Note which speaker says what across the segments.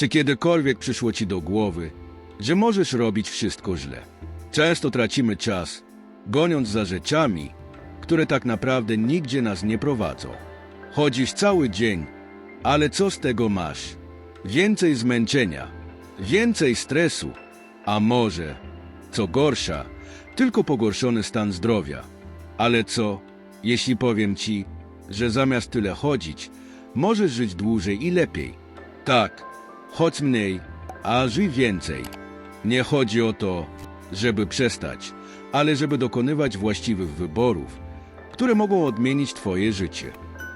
Speaker 1: Czy kiedykolwiek przyszło ci do głowy, że możesz robić wszystko źle? Często tracimy czas, goniąc za rzeczami, które tak naprawdę nigdzie nas nie prowadzą. Chodzisz cały dzień, ale co z tego masz? Więcej zmęczenia, więcej stresu, a może, co gorsza, tylko pogorszony stan zdrowia. Ale co, jeśli powiem ci, że zamiast tyle chodzić, możesz żyć dłużej i lepiej? Tak, chodź mniej, a żyj więcej. Nie chodzi o to, żeby przestać, ale żeby dokonywać właściwych wyborów, które mogą odmienić Twoje życie.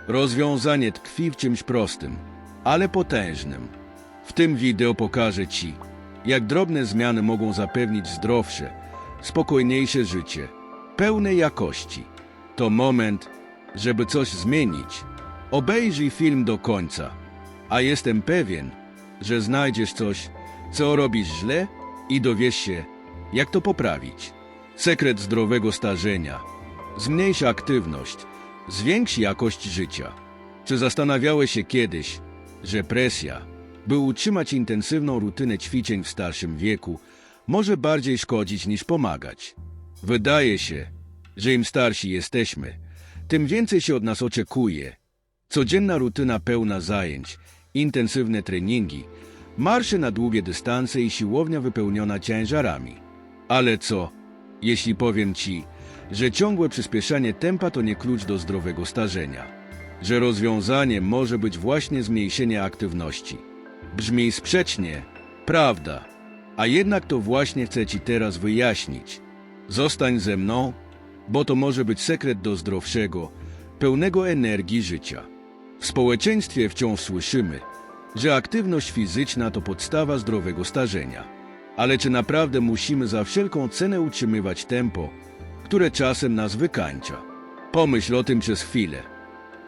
Speaker 1: Rozwiązanie tkwi w czymś prostym, ale potężnym. W tym wideo pokażę Ci, jak drobne zmiany mogą zapewnić zdrowsze, spokojniejsze życie, pełne jakości. To moment, żeby coś zmienić. Obejrzyj film do końca, a jestem pewien, że znajdziesz coś, co robisz źle i dowiesz się, jak to poprawić. Sekret zdrowego starzenia. Zmniejsza aktywność, zwiększy jakość życia. Czy zastanawiałeś się kiedyś, że presja, by utrzymać intensywną rutynę ćwiczeń w starszym wieku, może bardziej szkodzić niż pomagać? Wydaje się, że im starsi jesteśmy, tym więcej się od nas oczekuje. Codzienna rutyna pełna zajęć, intensywne treningi, marsze na długie dystanse i siłownia wypełniona ciężarami. Ale co, jeśli powiem ci, że ciągłe przyspieszanie tempa to nie klucz do zdrowego starzenia? Że rozwiązaniem może być właśnie zmniejszenie aktywności. Brzmi sprzecznie, prawda, a jednak to właśnie chcę ci teraz wyjaśnić. Zostań ze mną, bo to może być sekret do zdrowszego, pełnego energii życia. W społeczeństwie wciąż słyszymy, że aktywność fizyczna to podstawa zdrowego starzenia. Ale czy naprawdę musimy za wszelką cenę utrzymywać tempo, które czasem nas wykańcza? Pomyśl o tym przez chwilę.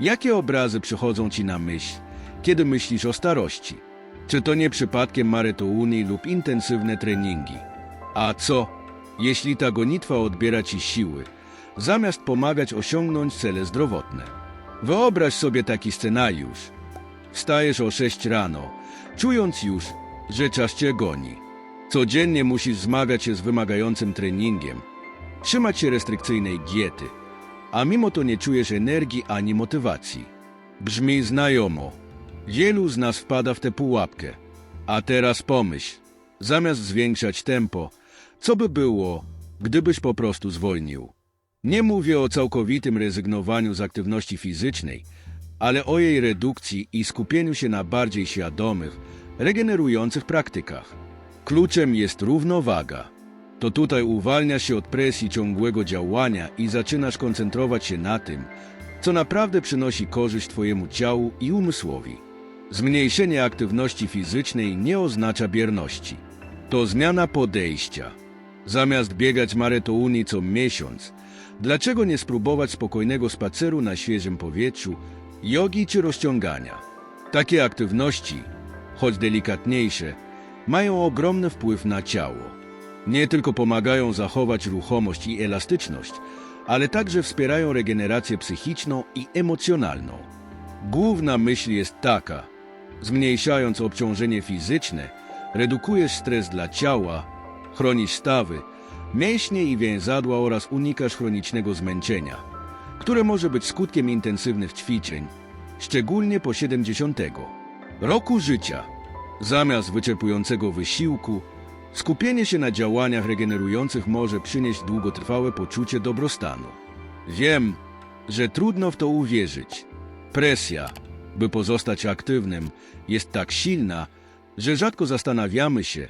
Speaker 1: Jakie obrazy przychodzą ci na myśl, kiedy myślisz o starości? Czy to nie przypadkiem maratony lub intensywne treningi? A co, jeśli ta gonitwa odbiera ci siły, zamiast pomagać osiągnąć cele zdrowotne? Wyobraź sobie taki scenariusz. Wstajesz o 6 rano, czując już, że czas cię goni. Codziennie musisz zmagać się z wymagającym treningiem, trzymać się restrykcyjnej diety, a mimo to nie czujesz energii ani motywacji. Brzmi znajomo. Wielu z nas wpada w tę pułapkę. A teraz pomyśl, zamiast zwiększać tempo, co by było, gdybyś po prostu zwolnił? Nie mówię o całkowitym rezygnowaniu z aktywności fizycznej, ale o jej redukcji i skupieniu się na bardziej świadomych, regenerujących praktykach. Kluczem jest równowaga. To tutaj uwalniasz się od presji ciągłego działania i zaczynasz koncentrować się na tym, co naprawdę przynosi korzyść Twojemu ciału i umysłowi. Zmniejszenie aktywności fizycznej nie oznacza bierności. To zmiana podejścia. Zamiast biegać maratony co miesiąc, dlaczego nie spróbować spokojnego spaceru na świeżym powietrzu, jogi czy rozciągania? Takie aktywności, choć delikatniejsze, mają ogromny wpływ na ciało. Nie tylko pomagają zachować ruchomość i elastyczność, ale także wspierają regenerację psychiczną i emocjonalną. Główna myśl jest taka: zmniejszając obciążenie fizyczne, redukujesz stres dla ciała, chronisz stawy, mięśnie i więzadła oraz unikasz chronicznego zmęczenia, które może być skutkiem intensywnych ćwiczeń, szczególnie po 70 roku życia. Zamiast wyczerpującego wysiłku, skupienie się na działaniach regenerujących może przynieść długotrwałe poczucie dobrostanu. Wiem, że trudno w to uwierzyć. Presja, by pozostać aktywnym, jest tak silna, że rzadko zastanawiamy się,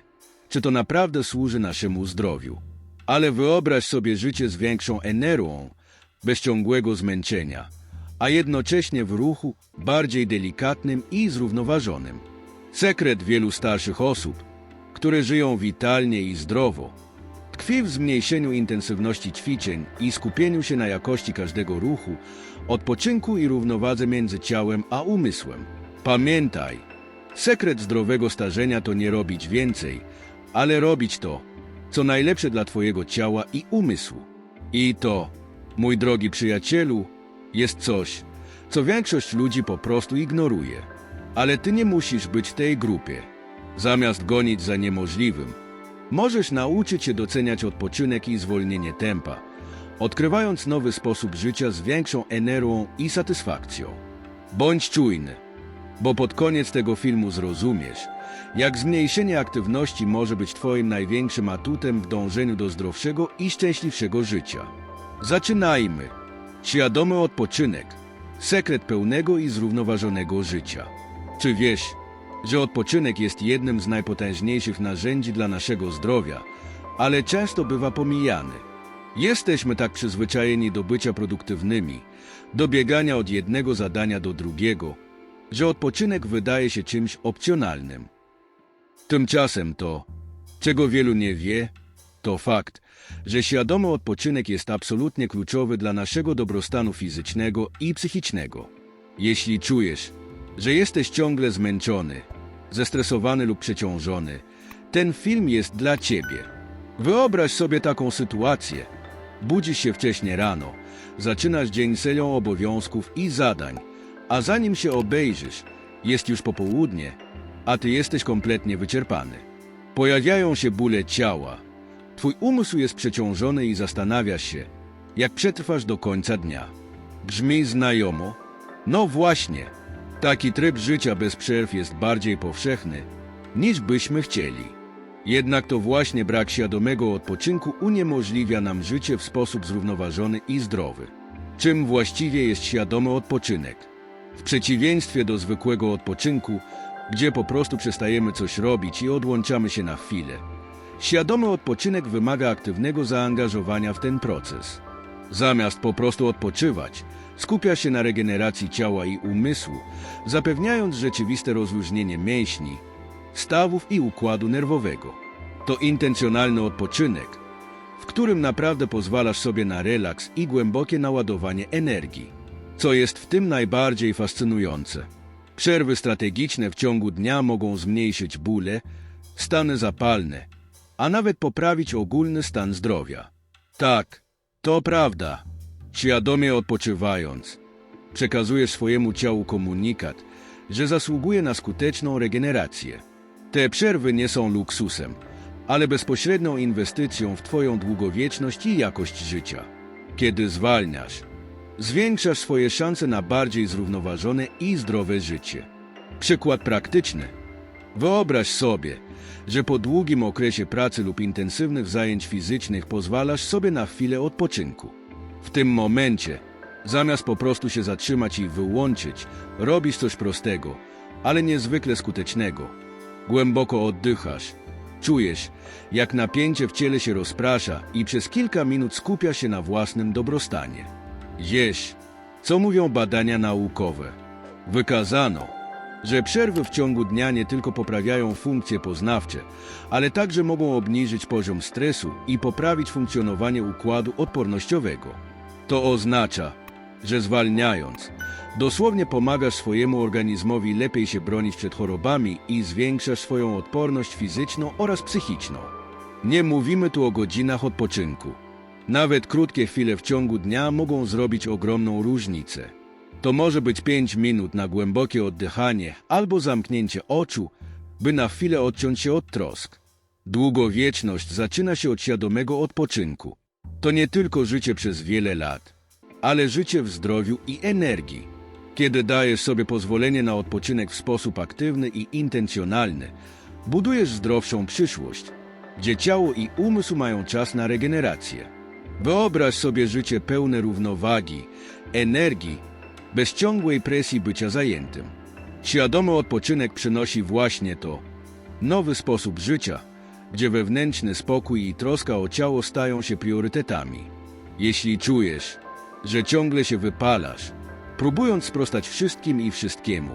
Speaker 1: czy to naprawdę służy naszemu zdrowiu. Ale wyobraź sobie życie z większą energią, bez ciągłego zmęczenia, a jednocześnie w ruchu bardziej delikatnym i zrównoważonym. Sekret wielu starszych osób, które żyją witalnie i zdrowo, tkwi w zmniejszeniu intensywności ćwiczeń i skupieniu się na jakości każdego ruchu, odpoczynku i równowadze między ciałem a umysłem. Pamiętaj, sekret zdrowego starzenia to nie robić więcej, ale robić to, co najlepsze dla Twojego ciała i umysłu. I to, mój drogi przyjacielu, jest coś, co większość ludzi po prostu ignoruje. Ale Ty nie musisz być w tej grupie. Zamiast gonić za niemożliwym, możesz nauczyć się doceniać odpoczynek i zwolnienie tempa, odkrywając nowy sposób życia z większą energią i satysfakcją. Bądź czujny, bo pod koniec tego filmu zrozumiesz, jak zmniejszenie aktywności może być Twoim największym atutem w dążeniu do zdrowszego i szczęśliwszego życia. Zaczynajmy. Świadomy odpoczynek. Sekret pełnego i zrównoważonego życia. Czy wiesz, że odpoczynek jest jednym z najpotężniejszych narzędzi dla naszego zdrowia, ale często bywa pomijany? Jesteśmy tak przyzwyczajeni do bycia produktywnymi, do biegania od jednego zadania do drugiego, że odpoczynek wydaje się czymś opcjonalnym. Tymczasem to, czego wielu nie wie, to fakt, że świadomy odpoczynek jest absolutnie kluczowy dla naszego dobrostanu fizycznego i psychicznego. Jeśli czujesz, że jesteś ciągle zmęczony, zestresowany lub przeciążony, ten film jest dla ciebie. Wyobraź sobie taką sytuację. Budzisz się wcześnie rano, zaczynasz dzień serią obowiązków i zadań, a zanim się obejrzysz, jest już popołudnie, a ty jesteś kompletnie wyczerpany. Pojawiają się bóle ciała. Twój umysł jest przeciążony i zastanawiasz się, jak przetrwasz do końca dnia. Brzmi znajomo? No właśnie, taki tryb życia bez przerw jest bardziej powszechny, niż byśmy chcieli. Jednak to właśnie brak świadomego odpoczynku uniemożliwia nam życie w sposób zrównoważony i zdrowy. Czym właściwie jest świadomy odpoczynek? W przeciwieństwie do zwykłego odpoczynku, gdzie po prostu przestajemy coś robić i odłączamy się na chwilę, świadomy odpoczynek wymaga aktywnego zaangażowania w ten proces. Zamiast po prostu odpoczywać, skupia się na regeneracji ciała i umysłu, zapewniając rzeczywiste rozluźnienie mięśni, stawów i układu nerwowego. To intencjonalny odpoczynek, w którym naprawdę pozwalasz sobie na relaks i głębokie naładowanie energii. Co jest w tym najbardziej fascynujące? Przerwy strategiczne w ciągu dnia mogą zmniejszyć bóle, stany zapalne, a nawet poprawić ogólny stan zdrowia. Tak, to prawda. Świadomie odpoczywając, przekazujesz swojemu ciału komunikat, że zasługuje na skuteczną regenerację. Te przerwy nie są luksusem, ale bezpośrednią inwestycją w Twoją długowieczność i jakość życia. Kiedy zwalniasz, zwiększasz swoje szanse na bardziej zrównoważone i zdrowe życie. Przykład praktyczny. Wyobraź sobie, że po długim okresie pracy lub intensywnych zajęć fizycznych pozwalasz sobie na chwilę odpoczynku. W tym momencie, zamiast po prostu się zatrzymać i wyłączyć, robisz coś prostego, ale niezwykle skutecznego. Głęboko oddychasz, czujesz, jak napięcie w ciele się rozprasza i przez kilka minut skupia się na własnym dobrostanie. Jesz, co mówią badania naukowe. Wykazano, że przerwy w ciągu dnia nie tylko poprawiają funkcje poznawcze, ale także mogą obniżyć poziom stresu i poprawić funkcjonowanie układu odpornościowego. To oznacza, że zwalniając, dosłownie pomagasz swojemu organizmowi lepiej się bronić przed chorobami i zwiększasz swoją odporność fizyczną oraz psychiczną. Nie mówimy tu o godzinach odpoczynku. Nawet krótkie chwile w ciągu dnia mogą zrobić ogromną różnicę. To może być 5 minut na głębokie oddychanie albo zamknięcie oczu, by na chwilę odciąć się od trosk. Długowieczność zaczyna się od świadomego odpoczynku. To nie tylko życie przez wiele lat, ale życie w zdrowiu i energii. Kiedy dajesz sobie pozwolenie na odpoczynek w sposób aktywny i intencjonalny, budujesz zdrowszą przyszłość, gdzie ciało i umysł mają czas na regenerację. Wyobraź sobie życie pełne równowagi, energii, bez ciągłej presji bycia zajętym. Świadomy odpoczynek przynosi właśnie to. Nowy sposób życia, gdzie wewnętrzny spokój i troska o ciało stają się priorytetami. Jeśli czujesz, że ciągle się wypalasz, próbując sprostać wszystkim i wszystkiemu,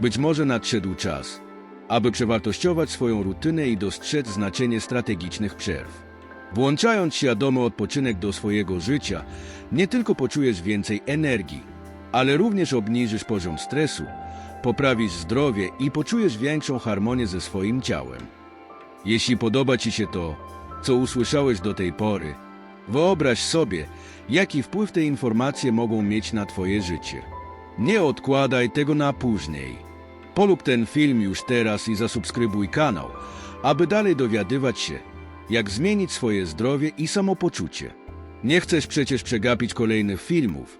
Speaker 1: być może nadszedł czas, aby przewartościować swoją rutynę i dostrzec znaczenie strategicznych przerw. Włączając świadomy odpoczynek do swojego życia, nie tylko poczujesz więcej energii, ale również obniżysz poziom stresu, poprawisz zdrowie i poczujesz większą harmonię ze swoim ciałem. Jeśli podoba Ci się to, co usłyszałeś do tej pory, wyobraź sobie, jaki wpływ te informacje mogą mieć na Twoje życie. Nie odkładaj tego na później. Polub ten film już teraz i zasubskrybuj kanał, aby dalej dowiadywać się, jak zmienić swoje zdrowie i samopoczucie. Nie chcesz przecież przegapić kolejnych filmów,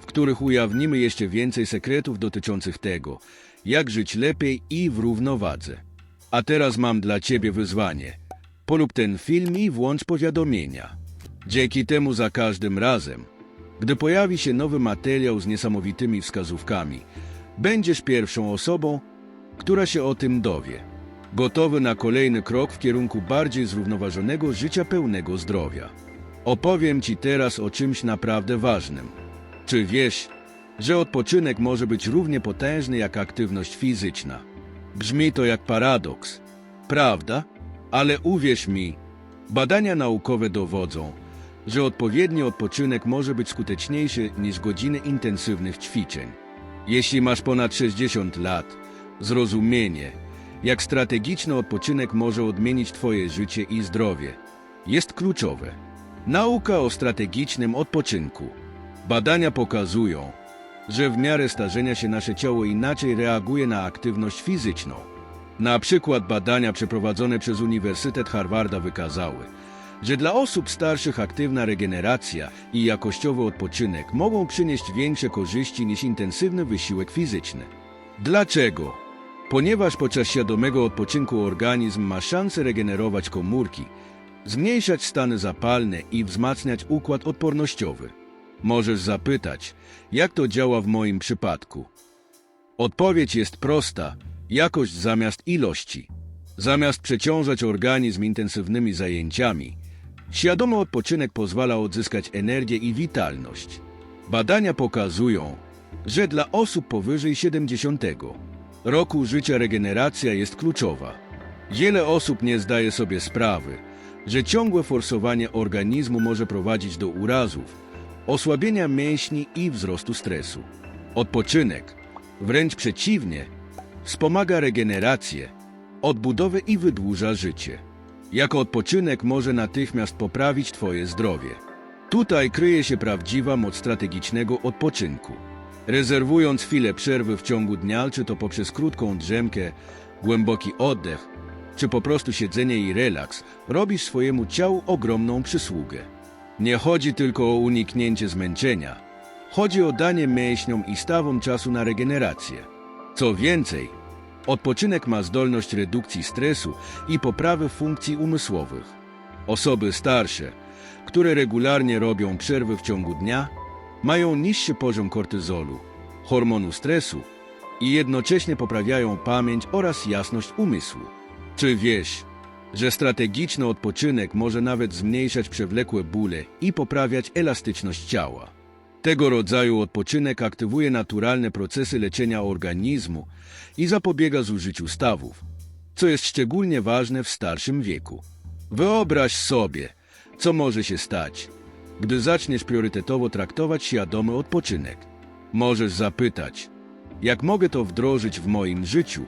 Speaker 1: w których ujawnimy jeszcze więcej sekretów dotyczących tego, jak żyć lepiej i w równowadze. A teraz mam dla Ciebie wyzwanie. Polub ten film i włącz powiadomienia. Dzięki temu za każdym razem, gdy pojawi się nowy materiał z niesamowitymi wskazówkami, będziesz pierwszą osobą, która się o tym dowie. Gotowy na kolejny krok w kierunku bardziej zrównoważonego życia pełnego zdrowia. Opowiem Ci teraz o czymś naprawdę ważnym. Czy wiesz, że odpoczynek może być równie potężny jak aktywność fizyczna? Brzmi to jak paradoks, prawda? Ale uwierz mi, badania naukowe dowodzą, że odpowiedni odpoczynek może być skuteczniejszy niż godziny intensywnych ćwiczeń. Jeśli masz ponad 60 lat, zrozumienie, jak strategiczny odpoczynek może odmienić Twoje życie i zdrowie, jest kluczowe. Nauka o strategicznym odpoczynku. Badania pokazują, że w miarę starzenia się nasze ciało inaczej reaguje na aktywność fizyczną. Na przykład badania przeprowadzone przez Uniwersytet Harvarda wykazały, że dla osób starszych aktywna regeneracja i jakościowy odpoczynek mogą przynieść większe korzyści niż intensywny wysiłek fizyczny. Dlaczego? Ponieważ podczas świadomego odpoczynku organizm ma szansę regenerować komórki, zmniejszać stany zapalne i wzmacniać układ odpornościowy. Możesz zapytać, jak to działa w moim przypadku. Odpowiedź jest prosta: jakość zamiast ilości. Zamiast przeciążać organizm intensywnymi zajęciami, świadomy odpoczynek pozwala odzyskać energię i witalność. Badania pokazują, że dla osób powyżej 70 roku życia regeneracja jest kluczowa. Wiele osób nie zdaje sobie sprawy, że ciągłe forsowanie organizmu może prowadzić do urazów, osłabienia mięśni i wzrostu stresu. Odpoczynek, wręcz przeciwnie, wspomaga regenerację, odbudowę i wydłuża życie. Jako odpoczynek może natychmiast poprawić Twoje zdrowie. Tutaj kryje się prawdziwa moc strategicznego odpoczynku. Rezerwując chwilę przerwy w ciągu dnia, czy to poprzez krótką drzemkę, głęboki oddech, czy po prostu siedzenie i relaks, robisz swojemu ciału ogromną przysługę. Nie chodzi tylko o uniknięcie zmęczenia. Chodzi o danie mięśniom i stawom czasu na regenerację. Co więcej, odpoczynek ma zdolność redukcji stresu i poprawy funkcji umysłowych. Osoby starsze, które regularnie robią przerwy w ciągu dnia, mają niższy poziom kortyzolu, hormonu stresu i jednocześnie poprawiają pamięć oraz jasność umysłu. Czy wiesz, że strategiczny odpoczynek może nawet zmniejszać przewlekłe bóle i poprawiać elastyczność ciała? Tego rodzaju odpoczynek aktywuje naturalne procesy leczenia organizmu i zapobiega zużyciu stawów, co jest szczególnie ważne w starszym wieku. Wyobraź sobie, co może się stać, gdy zaczniesz priorytetowo traktować świadomy odpoczynek. Możesz zapytać, jak mogę to wdrożyć w moim życiu?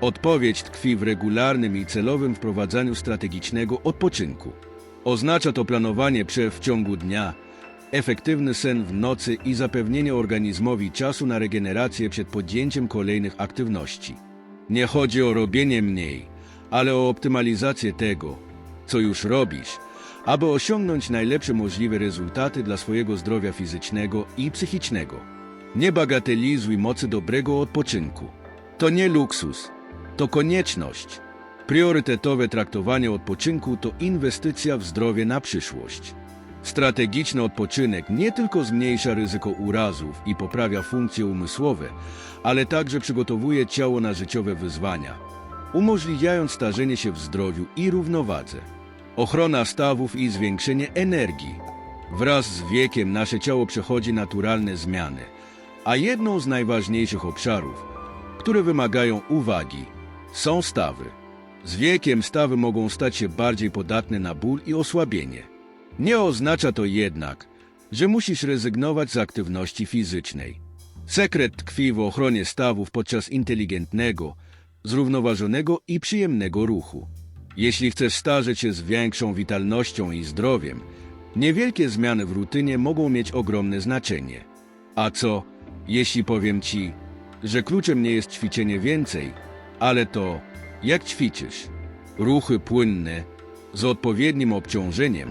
Speaker 1: Odpowiedź tkwi w regularnym i celowym wprowadzaniu strategicznego odpoczynku. Oznacza to planowanie przerw w ciągu dnia, efektywny sen w nocy i zapewnienie organizmowi czasu na regenerację przed podjęciem kolejnych aktywności. Nie chodzi o robienie mniej, ale o optymalizację tego, co już robisz, aby osiągnąć najlepsze możliwe rezultaty dla swojego zdrowia fizycznego i psychicznego. Nie bagatelizuj mocy dobrego odpoczynku. To nie luksus, to konieczność. Priorytetowe traktowanie odpoczynku to inwestycja w zdrowie na przyszłość. Strategiczny odpoczynek nie tylko zmniejsza ryzyko urazów i poprawia funkcje umysłowe, ale także przygotowuje ciało na życiowe wyzwania, umożliwiając starzenie się w zdrowiu i równowadze. Ochrona stawów i zwiększenie energii. Wraz z wiekiem nasze ciało przechodzi naturalne zmiany, a jedną z najważniejszych obszarów, które wymagają uwagi, są stawy. Z wiekiem stawy mogą stać się bardziej podatne na ból i osłabienie. Nie oznacza to jednak, że musisz rezygnować z aktywności fizycznej. Sekret tkwi w ochronie stawów podczas inteligentnego, zrównoważonego i przyjemnego ruchu. Jeśli chcesz starzeć się z większą witalnością i zdrowiem, niewielkie zmiany w rutynie mogą mieć ogromne znaczenie. A co, jeśli powiem ci, że kluczem nie jest ćwiczenie więcej, ale to, jak ćwiczysz. Ruchy płynne, z odpowiednim obciążeniem,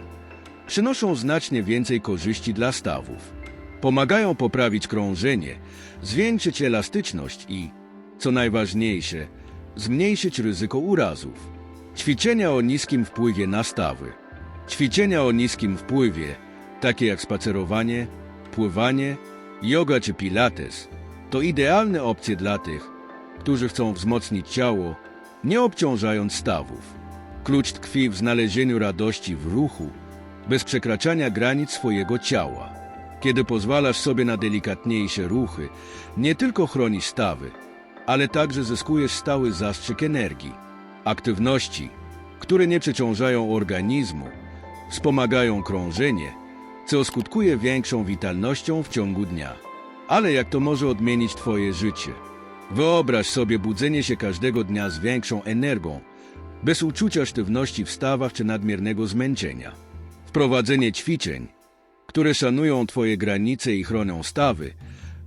Speaker 1: przynoszą znacznie więcej korzyści dla stawów. Pomagają poprawić krążenie, zwiększyć elastyczność i, co najważniejsze, zmniejszyć ryzyko urazów. Ćwiczenia o niskim wpływie na stawy. Ćwiczenia o niskim wpływie, takie jak spacerowanie, pływanie, yoga czy pilates, to idealne opcje dla tych, którzy chcą wzmocnić ciało, nie obciążając stawów. Klucz tkwi w znalezieniu radości w ruchu, bez przekraczania granic swojego ciała. Kiedy pozwalasz sobie na delikatniejsze ruchy, nie tylko chronisz stawy, ale także zyskujesz stały zastrzyk energii. Aktywności, które nie przeciążają organizmu, wspomagają krążenie, co skutkuje większą witalnością w ciągu dnia. Ale jak to może odmienić Twoje życie? Wyobraź sobie budzenie się każdego dnia z większą energią, bez uczucia sztywności w stawach czy nadmiernego zmęczenia. Wprowadzenie ćwiczeń, które szanują Twoje granice i chronią stawy,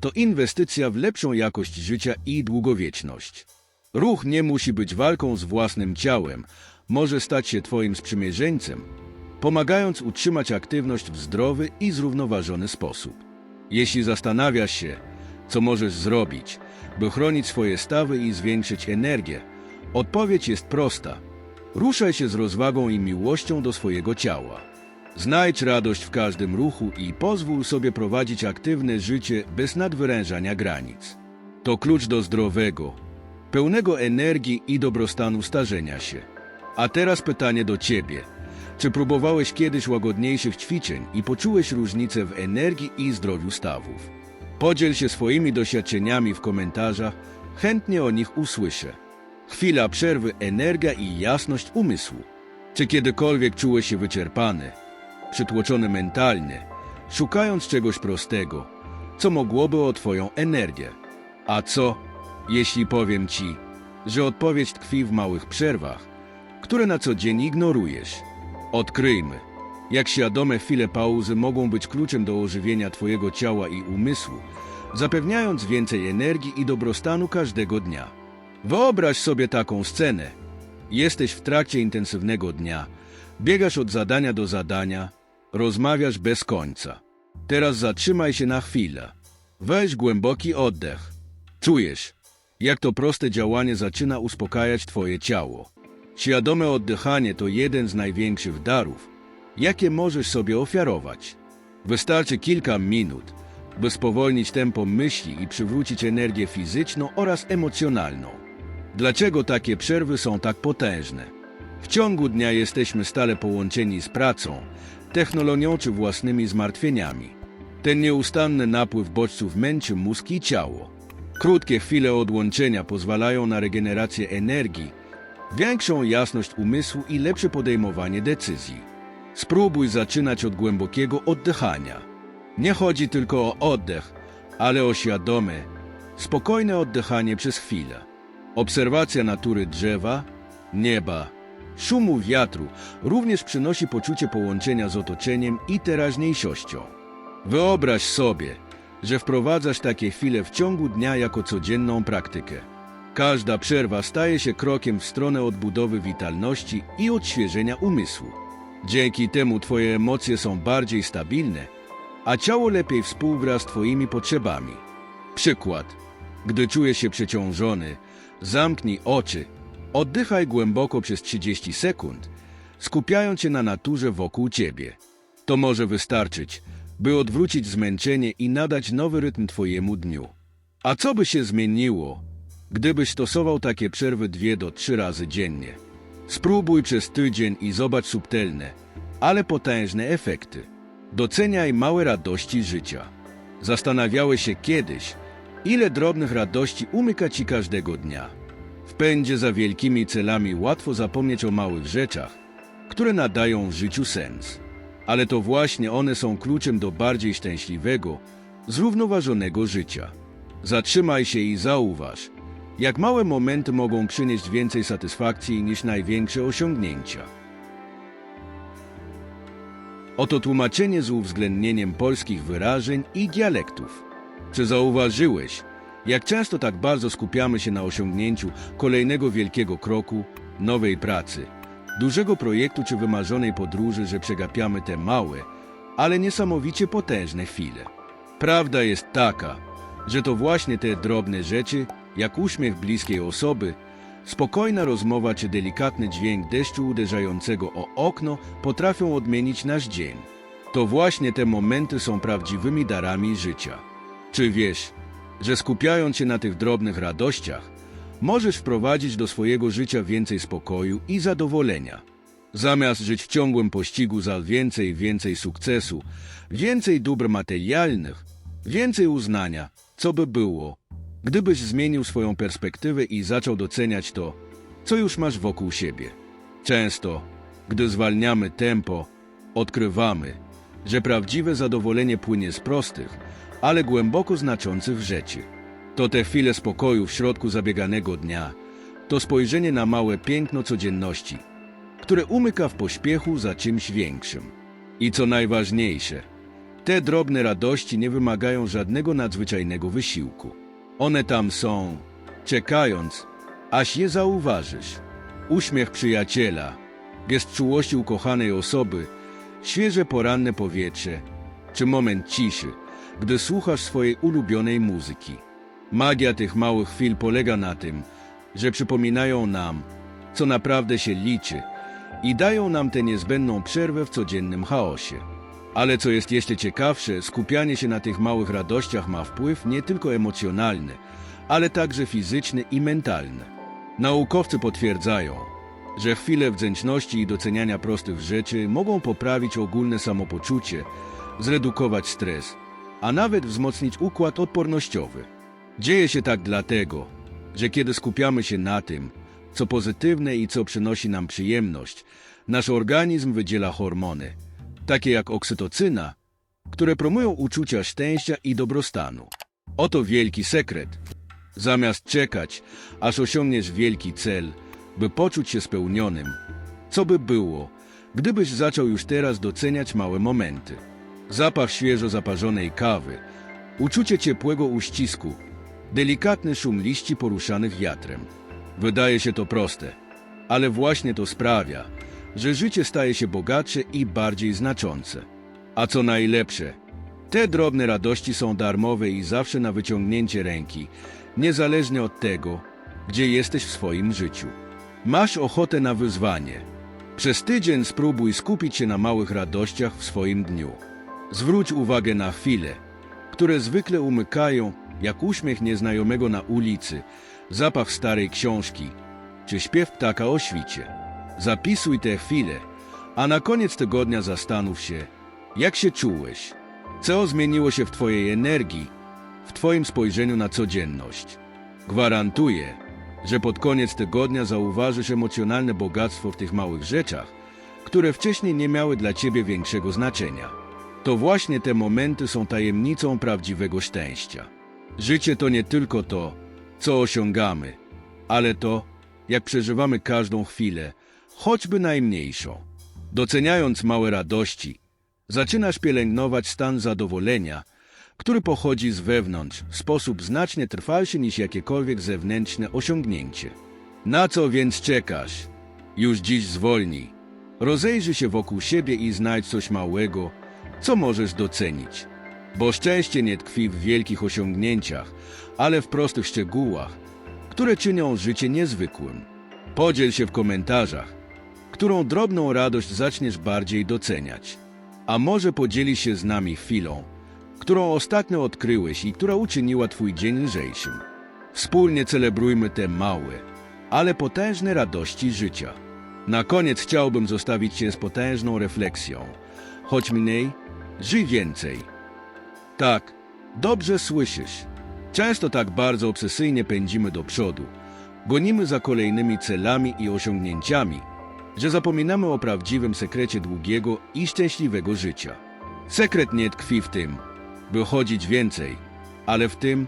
Speaker 1: to inwestycja w lepszą jakość życia i długowieczność. Ruch nie musi być walką z własnym ciałem, może stać się Twoim sprzymierzeńcem, pomagając utrzymać aktywność w zdrowy i zrównoważony sposób. Jeśli zastanawiasz się, co możesz zrobić, by chronić swoje stawy i zwiększyć energię, odpowiedź jest prosta. Ruszaj się z rozwagą i miłością do swojego ciała. Znajdź radość w każdym ruchu i pozwól sobie prowadzić aktywne życie bez nadwyrężania granic. To klucz do zdrowego, pełnego energii i dobrostanu starzenia się. A teraz pytanie do Ciebie. Czy próbowałeś kiedyś łagodniejszych ćwiczeń i poczułeś różnicę w energii i zdrowiu stawów? Podziel się swoimi doświadczeniami w komentarzach, chętnie o nich usłyszę. Chwila przerwy, energia i jasność umysłu. Czy kiedykolwiek czułeś się wyczerpany, przytłoczony mentalnie, szukając czegoś prostego, co mogłoby o Twoją energię? A co, jeśli powiem Ci, że odpowiedź tkwi w małych przerwach, które na co dzień ignorujesz? Odkryjmy, jak świadome chwile pauzy mogą być kluczem do ożywienia Twojego ciała i umysłu, zapewniając więcej energii i dobrostanu każdego dnia. Wyobraź sobie taką scenę. Jesteś w trakcie intensywnego dnia, biegasz od zadania do zadania, rozmawiasz bez końca. Teraz zatrzymaj się na chwilę. Weź głęboki oddech. Czujesz, jak to proste działanie zaczyna uspokajać Twoje ciało. Świadome oddychanie to jeden z największych darów, jakie możesz sobie ofiarować. Wystarczy kilka minut, by spowolnić tempo myśli i przywrócić energię fizyczną oraz emocjonalną. Dlaczego takie przerwy są tak potężne? W ciągu dnia jesteśmy stale połączeni z pracą, technologią czy własnymi zmartwieniami. Ten nieustanny napływ bodźców męczy mózg i ciało. Krótkie chwile odłączenia pozwalają na regenerację energii, większą jasność umysłu i lepsze podejmowanie decyzji. Spróbuj zaczynać od głębokiego oddychania. Nie chodzi tylko o oddech, ale o świadome, spokojne oddychanie przez chwilę. Obserwacja natury drzewa, nieba, szumu wiatru również przynosi poczucie połączenia z otoczeniem i teraźniejszością. Wyobraź sobie, że wprowadzasz takie chwile w ciągu dnia jako codzienną praktykę. Każda przerwa staje się krokiem w stronę odbudowy witalności i odświeżenia umysłu. Dzięki temu Twoje emocje są bardziej stabilne, a ciało lepiej współgra z Twoimi potrzebami. Przykład. Gdy czujesz się przeciążony, zamknij oczy, oddychaj głęboko przez 30 sekund, skupiając się na naturze wokół Ciebie. To może wystarczyć, by odwrócić zmęczenie i nadać nowy rytm Twojemu dniu. A co by się zmieniło, gdybyś stosował takie przerwy dwie do trzy razy dziennie? Spróbuj przez tydzień i zobacz subtelne, ale potężne efekty. Doceniaj małe radości życia. Zastanawiałeś się kiedyś, ile drobnych radości umyka ci każdego dnia. W pędzie za wielkimi celami łatwo zapomnieć o małych rzeczach, które nadają życiu sens. Ale to właśnie one są kluczem do bardziej szczęśliwego, zrównoważonego życia. Zatrzymaj się i zauważ, jak małe momenty mogą przynieść więcej satysfakcji niż największe osiągnięcia. Oto tłumaczenie z uwzględnieniem polskich wyrażeń i dialektów. Czy zauważyłeś, Jak często tak bardzo skupiamy się na osiągnięciu kolejnego wielkiego kroku, nowej pracy, dużego projektu czy wymarzonej podróży, że przegapiamy te małe, ale niesamowicie potężne chwile. Prawda jest taka, że to właśnie te drobne rzeczy, jak uśmiech bliskiej osoby, spokojna rozmowa czy delikatny dźwięk deszczu uderzającego o okno potrafią odmienić nasz dzień. To właśnie te momenty są prawdziwymi darami życia. Czy wiesz, że skupiając się na tych drobnych radościach, możesz wprowadzić do swojego życia więcej spokoju i zadowolenia? Zamiast żyć w ciągłym pościgu za więcej i więcej sukcesu, więcej dóbr materialnych, więcej uznania, co by było, gdybyś zmienił swoją perspektywę i zaczął doceniać to, co już masz wokół siebie. Często, gdy zwalniamy tempo, odkrywamy, że prawdziwe zadowolenie płynie z prostych, ale głęboko znaczących rzeczy. To te chwile spokoju w środku zabieganego dnia, to spojrzenie na małe piękno codzienności, które umyka w pośpiechu za czymś większym. I co najważniejsze, te drobne radości nie wymagają żadnego nadzwyczajnego wysiłku. One tam są, czekając, aż je zauważysz. Uśmiech przyjaciela, gest czułości ukochanej osoby, świeże poranne powietrze, czy moment ciszy, gdy słuchasz swojej ulubionej muzyki. Magia tych małych chwil polega na tym, że przypominają nam, co naprawdę się liczy i dają nam tę niezbędną przerwę w codziennym chaosie. Ale co jest jeszcze ciekawsze, skupianie się na tych małych radościach ma wpływ nie tylko emocjonalny, ale także fizyczny i mentalny. Naukowcy potwierdzają, że chwile wdzięczności i doceniania prostych rzeczy mogą poprawić ogólne samopoczucie, zredukować stres, a nawet wzmocnić układ odpornościowy. Dzieje się tak dlatego, że kiedy skupiamy się na tym, co pozytywne i co przynosi nam przyjemność, nasz organizm wydziela hormony, takie jak oksytocyna, które promują uczucia szczęścia i dobrostanu. Oto wielki sekret. Zamiast czekać, aż osiągniesz wielki cel, by poczuć się spełnionym, co by było, gdybyś zaczął już teraz doceniać małe momenty. Zapach świeżo zaparzonej kawy, uczucie ciepłego uścisku, delikatny szum liści poruszanych wiatrem. Wydaje się to proste, ale właśnie to sprawia, że życie staje się bogatsze i bardziej znaczące. A co najlepsze, te drobne radości są darmowe i zawsze na wyciągnięcie ręki, niezależnie od tego, gdzie jesteś w swoim życiu. Masz ochotę na wyzwanie. Przez tydzień spróbuj skupić się na małych radościach w swoim dniu. Zwróć uwagę na chwile, które zwykle umykają, jak uśmiech nieznajomego na ulicy, zapach starej książki, czy śpiew ptaka o świcie. Zapisuj te chwile, a na koniec tygodnia zastanów się, jak się czułeś, co zmieniło się w Twojej energii, w Twoim spojrzeniu na codzienność. Gwarantuję, że pod koniec tygodnia zauważysz emocjonalne bogactwo w tych małych rzeczach, które wcześniej nie miały dla Ciebie większego znaczenia. To właśnie te momenty są tajemnicą prawdziwego szczęścia. Życie to nie tylko to, co osiągamy, ale to, jak przeżywamy każdą chwilę, choćby najmniejszą. Doceniając małe radości, zaczynasz pielęgnować stan zadowolenia, który pochodzi z wewnątrz w sposób znacznie trwalszy niż jakiekolwiek zewnętrzne osiągnięcie. Na co więc czekasz? Już dziś zwolnij. Rozejrzyj się wokół siebie i znajdź coś małego, co możesz docenić. Bo szczęście nie tkwi w wielkich osiągnięciach, ale w prostych szczegółach, które czynią życie niezwykłym. Podziel się w komentarzach, którą drobną radość zaczniesz bardziej doceniać. A może podzieli się z nami chwilą, którą ostatnio odkryłeś i która uczyniła Twój dzień lżejszym. Wspólnie celebrujmy te małe, ale potężne radości życia. Na koniec chciałbym zostawić Cię z potężną refleksją. Choć mniej, żyj więcej. Tak, dobrze słyszysz. Często tak bardzo obsesyjnie pędzimy do przodu, gonimy za kolejnymi celami i osiągnięciami, że zapominamy o prawdziwym sekrecie długiego i szczęśliwego życia. Sekret nie tkwi w tym, by chodzić więcej, ale w tym,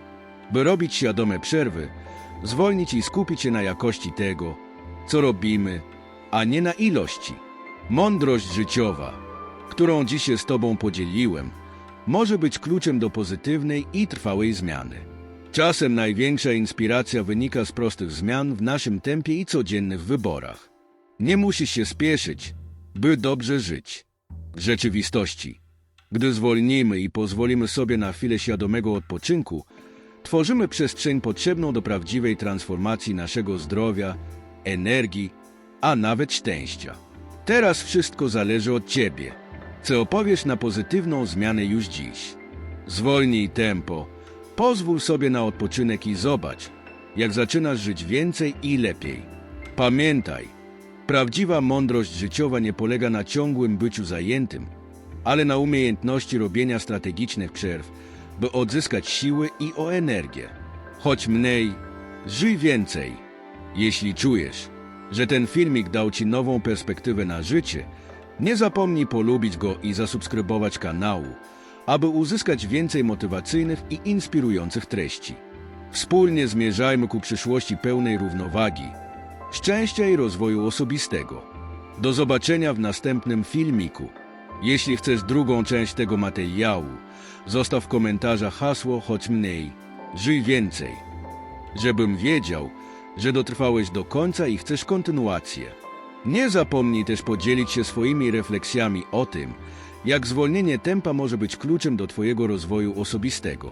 Speaker 1: by robić świadome przerwy, zwolnić i skupić się na jakości tego, co robimy, a nie na ilości. Mądrość życiowa, którą dziś się z Tobą podzieliłem, może być kluczem do pozytywnej i trwałej zmiany. Czasem największa inspiracja wynika z prostych zmian w naszym tempie i codziennych wyborach. Nie musisz się spieszyć, by dobrze żyć. W rzeczywistości, gdy zwolnimy i pozwolimy sobie na chwilę świadomego odpoczynku, tworzymy przestrzeń potrzebną do prawdziwej transformacji naszego zdrowia, energii, a nawet szczęścia. Teraz wszystko zależy od ciebie. Co opowiesz na pozytywną zmianę już dziś? Zwolnij tempo, pozwól sobie na odpoczynek i zobacz, jak zaczynasz żyć więcej i lepiej. Pamiętaj, prawdziwa mądrość życiowa nie polega na ciągłym byciu zajętym, ale na umiejętności robienia strategicznych przerw, by odzyskać siły i o energię. Choć mniej, żyj więcej. Jeśli czujesz, że ten filmik dał Ci nową perspektywę na życie, nie zapomnij polubić go i zasubskrybować kanału, aby uzyskać więcej motywacyjnych i inspirujących treści. Wspólnie zmierzajmy ku przyszłości pełnej równowagi, szczęścia i rozwoju osobistego. Do zobaczenia w następnym filmiku. Jeśli chcesz drugą część tego materiału, zostaw w komentarzach hasło choć mniej, żyj więcej, żebym wiedział, że dotrwałeś do końca i chcesz kontynuację. Nie zapomnij też podzielić się swoimi refleksjami o tym, jak zwolnienie tempa może być kluczem do Twojego rozwoju osobistego.